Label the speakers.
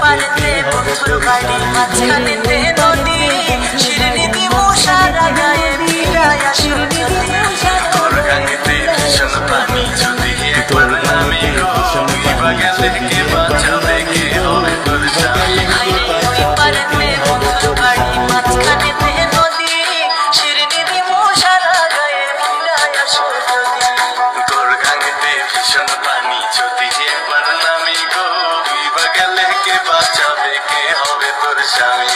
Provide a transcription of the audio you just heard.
Speaker 1: পারেতে বন্ধুর বাড়ি মাঝখানেতে নদী শিরনিধি মশারা গায়ে
Speaker 2: ভীষণ পানি যদি একবার নামে গেলে কে বাঁচাবে? কে হবে তোর স্বামী?